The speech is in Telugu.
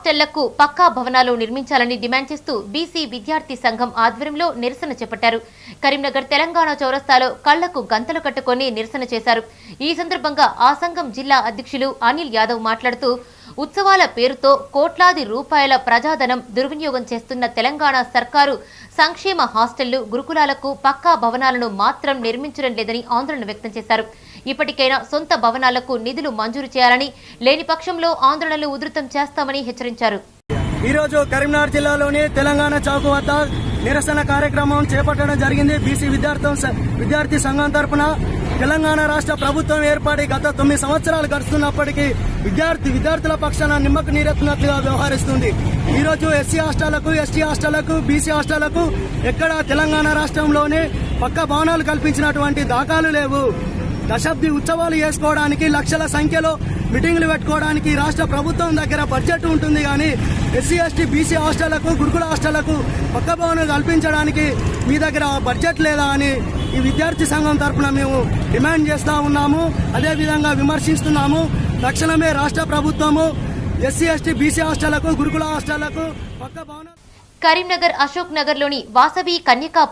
హాస్టళ్ళకు పక్కా భవనాలు నిర్మించాలని డిమాండ్ చేస్తూ బీసీ విద్యార్థి సంఘం ఆధ్వర్యంలో నిరసన చేపట్టారు. కరీంనగర్ తెలంగాణ చౌరస్తాలో కళ్ళకు గంతలు కట్టుకొని నిరసన చేశారు. ఈ సందర్భంగా ఆ సంఘం జిల్లా అధ్యక్షులు అనిల్ యాదవ్ మాట్లాడుతూ ఉత్సవాల పేరుతో కోట్లాది రూపాయల ప్రజాధనం దుర్వినియోగం చేస్తున్న తెలంగాణ సర్కారు సంక్షేమ హాస్టళ్ళు గురుకులాలకు పక్కా భవనాలను మాత్రం నిర్మించడం లేదని ఆందోళన వ్యక్తం చేశారు. ఇప్పటికైనా సొంత భవనాలకు నిధులు మంజూరు చేయాలని లేని పక్షంలో ఆందోళనలు ఉధృతం చేస్తామని హెచ్చరించారు. ఈరోజు కరీంనగర్ జిల్లాలోని తెలంగాణ చౌక్ వద్ద నిరసన కార్యక్రమం చేపట్టడం జరిగింది. బీసీ విద్యార్థి విద్యార్థి సంఘం తరఫున తెలంగాణ రాష్ట్ర ప్రభుత్వం ఏర్పడి గత తొమ్మిది సంవత్సరాలు గడుస్తున్నప్పటికీ విద్యార్థి విద్యార్థుల పక్షాన నిమ్మకు నీరెత్తినట్లుగా వ్యవహరిస్తుంది. ఈ రోజు ఎస్సీ హాస్టళ్ళకు ఎస్టీ హాస్టళ్ళకు బీసీ హాస్టళ్ళకు ఎక్కడ తెలంగాణ రాష్ట్రంలోనే పక్క భవనాలు కల్పించినటువంటి దాఖలు లేవు. దశాబ్ది ఉత్సవాలు చేసుకోవడానికి లక్షల సంఖ్యలో మీటింగ్లు పెట్టుకోవడానికి రాష్ట్ర ప్రభుత్వం దగ్గర బడ్జెట్ ఉంటుంది కానీ ఎస్సీ ఎస్టీ బీసీ హాస్టళ్ళకు గురుకుల హాస్టళ్ళకు పక్క భవనం కల్పించడానికి మీ దగ్గర బడ్జెట్ లేదా అని ఈ విద్యార్థి సంఘం తరఫున మేము డిమాండ్ చేస్తూ ఉన్నాము. అదేవిధంగా విమర్శిస్తున్నాము. తక్షణమే రాష్ట్ర ప్రభుత్వము ఎస్సీ ఎస్టీ బీసీ హాస్టళ్ళకు గురుకుల హాస్టళ్ళకు పక్క భవనం కరీంనగర్ అశోక్ నగర్లోని వాసవి కన్యకా